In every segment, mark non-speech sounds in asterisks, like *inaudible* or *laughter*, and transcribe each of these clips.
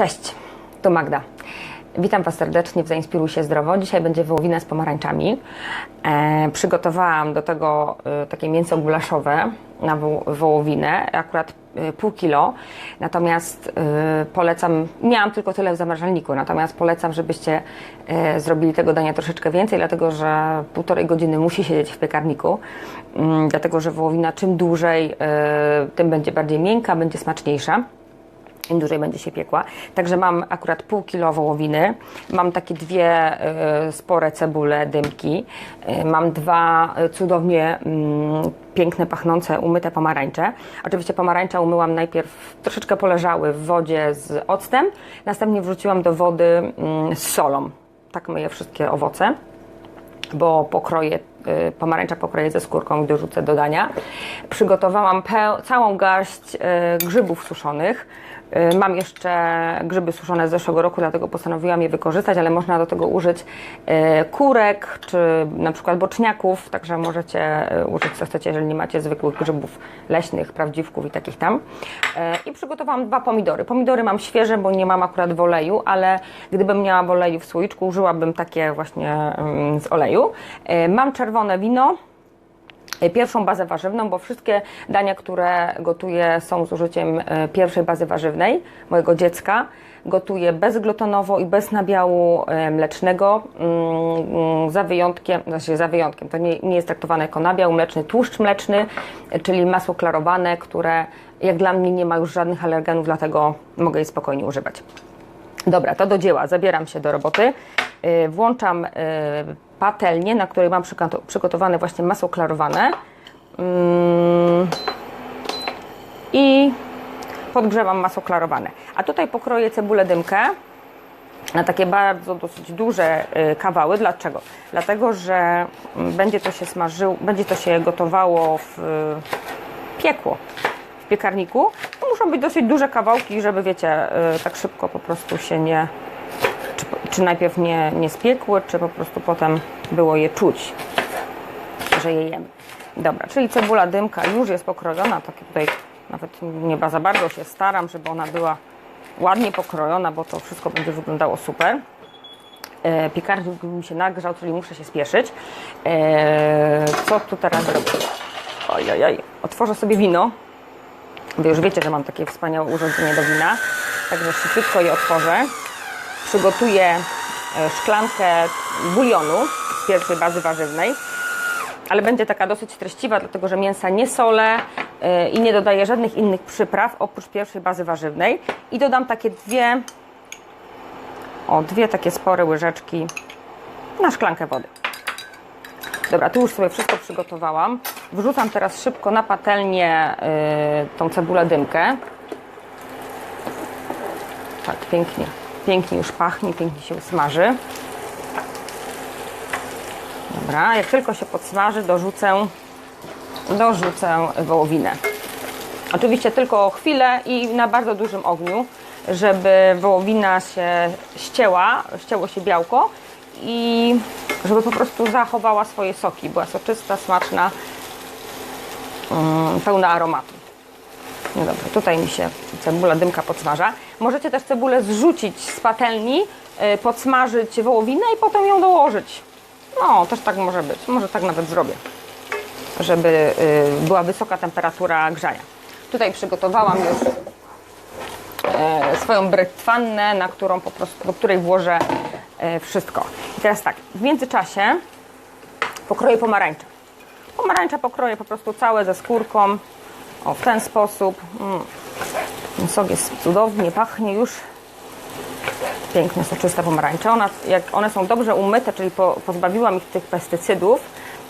Cześć, to Magda. Witam Was serdecznie w Zainspiruj się zdrowo. Dzisiaj będzie wołowina z pomarańczami. E, przygotowałam do tego e, takie mięso gulaszowe na wo wołowinę, akurat e, pół kilo. Natomiast e, polecam, miałam tylko tyle w zamrażalniku, natomiast polecam, żebyście e, zrobili tego dania troszeczkę więcej, dlatego że półtorej godziny musi siedzieć w piekarniku, mm, dlatego że wołowina czym dłużej, e, tym będzie bardziej miękka, będzie smaczniejsza im dłużej będzie się piekła. Także mam akurat pół kilo wołowiny, mam takie dwie y, spore cebule, dymki, y, mam dwa y, cudownie mm, piękne, pachnące, umyte pomarańcze. Oczywiście pomarańcza umyłam najpierw, troszeczkę poleżały w wodzie z octem, następnie wrzuciłam do wody mm, z solą. Tak myję wszystkie owoce bo pokroję, pomarańcza pokroję ze skórką i dorzucę do dania. Przygotowałam całą garść y, grzybów suszonych. Y, Mam jeszcze grzyby suszone z zeszłego roku, dlatego postanowiłam je wykorzystać, ale można do tego użyć y, kurek czy na przykład boczniaków, także możecie y, użyć co chcecie, jeżeli nie macie zwykłych grzybów leśnych, prawdziwków i takich tam. Y, I przygotowałam dwa pomidory. Pomidory mam świeże, bo nie mam akurat w oleju, ale gdybym miała w oleju w słoiczku, użyłabym takie właśnie mm, z oleju. Y, Mam czerwone wino, y, pierwszą bazę warzywną, bo wszystkie dania, które gotuję są z użyciem y, pierwszej bazy warzywnej mojego dziecka. Gotuję bezglutenowo i bez nabiału y, mlecznego, mm, mm, za wyjątkiem, znaczy za wyjątkiem, to nie, nie jest traktowane jako nabiał mleczny, tłuszcz mleczny, czyli masło klarowane, które jak dla mnie nie ma już żadnych alergenów, dlatego mogę je spokojnie używać. Dobra, to do dzieła. Zabieram się do roboty. Włączam patelnię, na której mam przygoto- przygotowane właśnie masło klarowane. Ym, I podgrzewam masło klarowane. A tutaj pokroję cebulę dymkę na takie bardzo dosyć duże y, kawały. Dlaczego? Dlatego, że mm, będzie to się smażyło, będzie to się gotowało w y, piekło w piekarniku. To muszą być dosyć duże kawałki, żeby wiecie, y, tak szybko po prostu się nie czy, najpierw nie, nie spiekły, czy po prostu potem było je czuć, że je jemy. Dobra, czyli cebula dymka już jest pokrojona, tak tutaj nawet nie za bardzo się staram, żeby ona była ładnie pokrojona, bo to wszystko będzie wyglądało super. E, piekarnik mi się nagrzał, czyli muszę się spieszyć. E, co tu teraz zrobię? Ojej, otworzę sobie wino. Wy już wiecie, że mam takie wspaniałe urządzenie do wina, także szybciutko je otworzę. Przygotuję e, szklankę bulionu z pierwszej bazy warzywnej, ale będzie taka dosyć treściwa, dlatego że mięsa nie solę e, i nie dodaję żadnych innych przypraw oprócz pierwszej bazy warzywnej. I dodam takie dwie, o dwie takie spore łyżeczki na szklankę wody. Dobra, tu już sobie wszystko przygotowałam. Wrzucam teraz szybko na patelnię y, tą cebulę dymkę. Tak, pięknie, pięknie już pachnie, pięknie się usmaży. Dobra, jak tylko się podsmaży, dorzucę, dorzucę wołowinę. Oczywiście tylko chwilę i na bardzo dużym ogniu, żeby wołowina się ścięła, ścięło się białko i żeby po prostu zachowała swoje soki. Była soczysta, smaczna, mm, pełna aromatu. No dobra, tutaj mi się cebula dymka podsmaża. Możecie też cebulę zrzucić z patelni, y, podsmażyć wołowinę i potem ją dołożyć. No, też tak może być. Może tak nawet zrobię, żeby y, była wysoka temperatura grzania. Tutaj przygotowałam już e, swoją brytwannę, na którą po prostu, do której włożę wszystko. I teraz tak, w międzyczasie pokroję pomarańcze. Pomarańcze pokroję po prostu całe ze skórką. O, w ten sposób. Mm. Sok jest cudownie, pachnie już. Piękne, soczyste pomarańcze. Ona, jak one są dobrze umyte, czyli po, pozbawiłam ich tych pestycydów,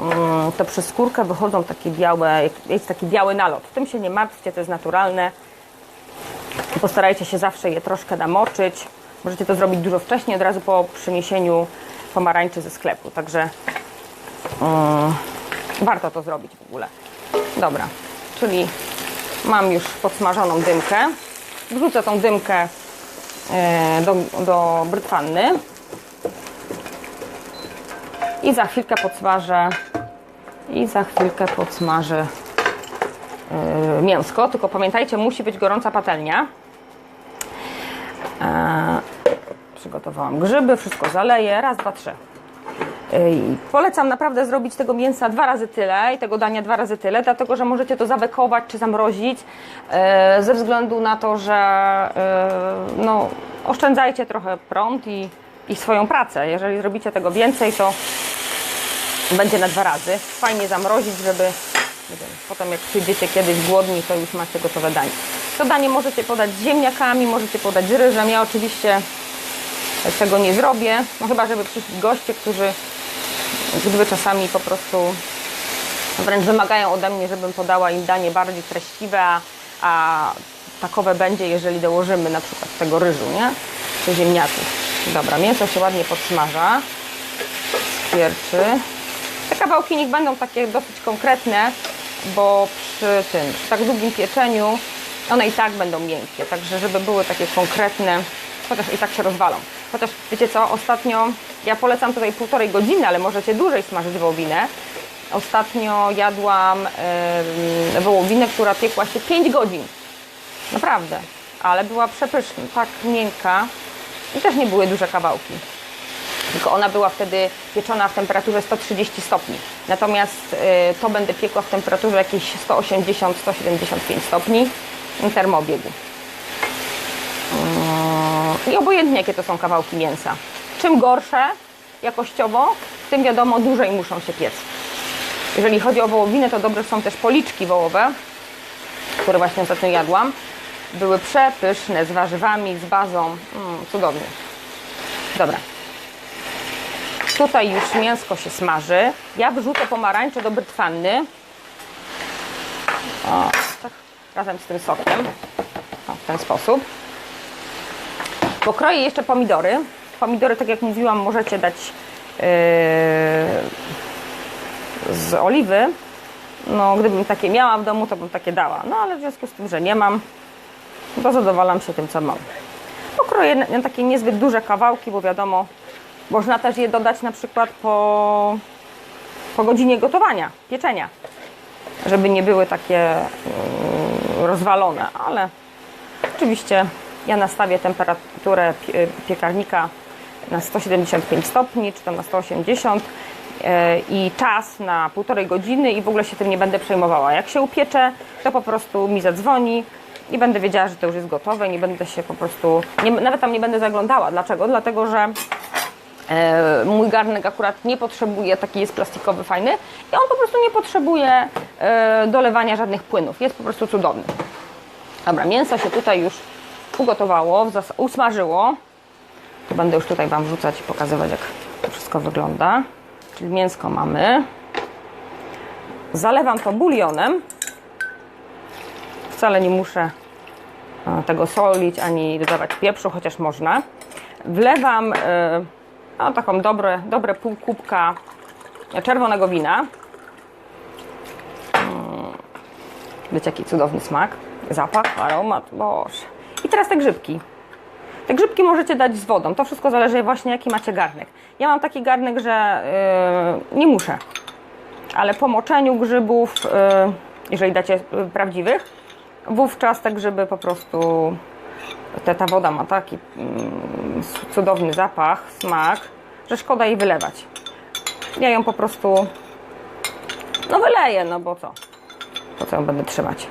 mm, to przez skórkę wychodzą takie białe, jest taki biały nalot. Tym się nie martwcie, to jest naturalne. Postarajcie się zawsze je troszkę namoczyć. Możecie to zrobić dużo wcześniej, od razu po przyniesieniu pomarańczy ze sklepu. Także mm, warto to zrobić w ogóle. Dobra, czyli mam już podsmażoną dymkę. Wrzucę tą dymkę e, do, do brytwanny i za chwilkę podsmażę i za chwilkę podsmażę e, mięsko, tylko pamiętajcie, musi być gorąca patelnia. E, przygotowałam grzyby, wszystko zaleję, raz, dwa, trzy. Ej, Polecam naprawdę zrobić tego mięsa dwa razy tyle i tego dania dwa razy tyle, dlatego że możecie to zawekować czy zamrozić e, ze względu na to, że e, no, oszczędzajcie trochę prąd i, i swoją pracę. Jeżeli zrobicie tego więcej, to będzie na dwa razy. Fajnie zamrozić, żeby wiem, potem jak przyjdziecie kiedyś głodni, to już macie gotowe danie. To danie możecie podać z ziemniakami, możecie podać z ryżem. Ja oczywiście tego nie zrobię, no chyba żeby przyszli goście, którzy gdyby czasami po prostu wręcz wymagają ode mnie, żebym podała im danie bardziej treściwe, a, a takowe będzie, jeżeli dołożymy na przykład tego ryżu, nie? Czy ziemniaków. Dobra, mięso się ładnie podsmaża. Skwierczy. Te kawałki niech będą takie dosyć konkretne, bo przy tym, przy tak długim pieczeniu one i tak będą miękkie, także żeby były takie konkretne, chociaż i tak się rozwalą. Chociaż wiecie co, ostatnio, ja polecam tutaj półtorej godziny, ale możecie dłużej smażyć wołowinę. Ostatnio jadłam yy, wołowinę, która piekła się 5 godzin. Naprawdę, ale była przepyszna, tak miękka i też nie były duże kawałki tylko ona była wtedy pieczona w temperaturze 130 stopni. Natomiast y, to będę piekła w temperaturze jakieś 180-175 stopni termobiegu. I obojętnie jakie to są kawałki mięsa. Czym gorsze jakościowo, tym wiadomo dłużej muszą się piec. Jeżeli chodzi o wołowinę, to dobre są też policzki wołowe, które właśnie ostatnio jadłam. Były przepyszne, z warzywami, z bazą. Mm, cudownie. Dobra, Tutaj już mięsko się smaży. Ja wrzucę pomarańcze do brytwanny. O, tak, razem z tym sokiem. O, w ten sposób. Pokroję jeszcze pomidory. Pomidory, tak jak mówiłam, możecie dać yy, z oliwy. No, gdybym takie miała w domu, to bym takie dała. No, ale w związku z tym, że nie mam, to zadowalam się tym, co mam. Pokroję na takie niezbyt duże kawałki, bo wiadomo, można też je dodać na przykład po, po godzinie gotowania, pieczenia, żeby nie były takie mm, rozwalone, ale oczywiście ja nastawię temperaturę pie- piekarnika na 175 stopni, czy tam na 180 e, i czas na półtorej godziny i w ogóle się tym nie będę przejmowała. Jak się upiecze, to po prostu mi zadzwoni i będę wiedziała, że to już jest gotowe, nie będę się po prostu, nie, nawet tam nie będę zaglądała. Dlaczego? Dlatego, że E, Mój garnek akurat nie potrzebuje, taki jest plastikowy, fajny i on po prostu nie potrzebuje e, dolewania żadnych płynów. Jest po prostu cudowny. Dobra, mięso się tutaj już ugotowało, usmażyło. To będę już tutaj Wam wrzucać i pokazywać, jak to wszystko wygląda. Czyli mięsko mamy. Zalewam to bulionem. Wcale nie muszę e, tego solić ani dodawać pieprzu, chociaż można. Wlewam e, no, taką dobre, dobre pół kubka czerwonego wina. Mm. Wiecie, jaki cudowny smak, zapach, aromat, boże. Teraz te grzybki. Te grzybki możecie dać z wodą. To wszystko zależy właśnie jaki macie garnek. Ja mam taki garnek, że yy, nie muszę. Ale po moczeniu grzybów, yy, jeżeli dacie yy, prawdziwych, wówczas te grzyby po prostu ta woda ma taki mm, cudowny zapach, smak, że szkoda jej wylewać. Ja ją po prostu no wyleję, no bo co? Po co ją będę trzymać?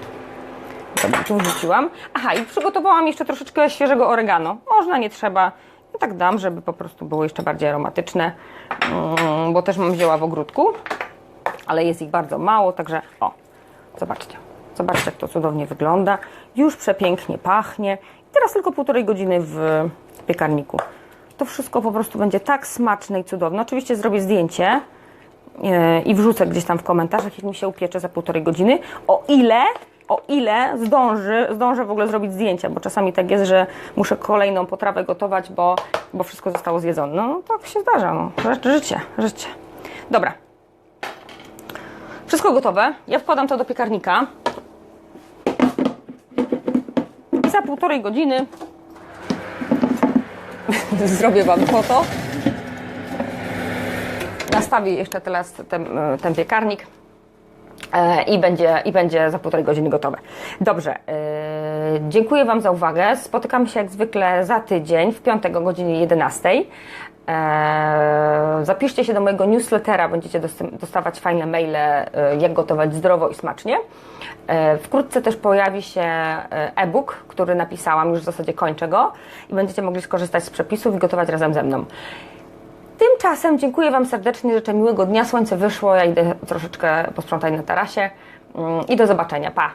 Dobra, tu wrzuciłam. Aha, i przygotowałam jeszcze troszeczkę świeżego oregano. Można, nie trzeba. I tak dam, żeby po prostu było jeszcze bardziej aromatyczne, mm, bo też mam zioła w ogródku, ale jest ich bardzo mało, także o, zobaczcie. Zobaczcie, jak to cudownie wygląda. Już przepięknie pachnie. I teraz tylko półtorej godziny w piekarniku. To wszystko po prostu będzie tak smaczne i cudowne. Oczywiście zrobię zdjęcie yy, i wrzucę gdzieś tam w komentarzach, jak mi się upiecze za półtorej godziny. O ile, o ile zdąży, zdążę w ogóle zrobić zdjęcia, bo czasami tak jest, że muszę kolejną potrawę gotować, bo, bo wszystko zostało zjedzone. No tak się zdarza, no. Ży- Życie, życie. Dobra. Wszystko gotowe. Ja wkładam to do piekarnika. I za półtorej godziny *laughs* zrobię Wam foto. Nastawię jeszcze teraz ten, ten piekarnik i będzie, i będzie za półtorej godziny gotowe. Dobrze. e, Dziękuję Wam za uwagę. Spotykamy się jak zwykle za tydzień w piątek o godzinie 11. Eee, Zapiszcie się do mojego newslettera, będziecie dostawać fajne maile, e, jak gotować zdrowo i smacznie. E, Wkrótce też pojawi się e, e-book, który napisałam, już w zasadzie kończę go i będziecie mogli skorzystać z przepisów i gotować razem ze mną. Tymczasem dziękuję Wam serdecznie, życzę miłego dnia. Słońce wyszło, ja idę troszeczkę posprzątać na tarasie Mm, i do zobaczenia. Pa!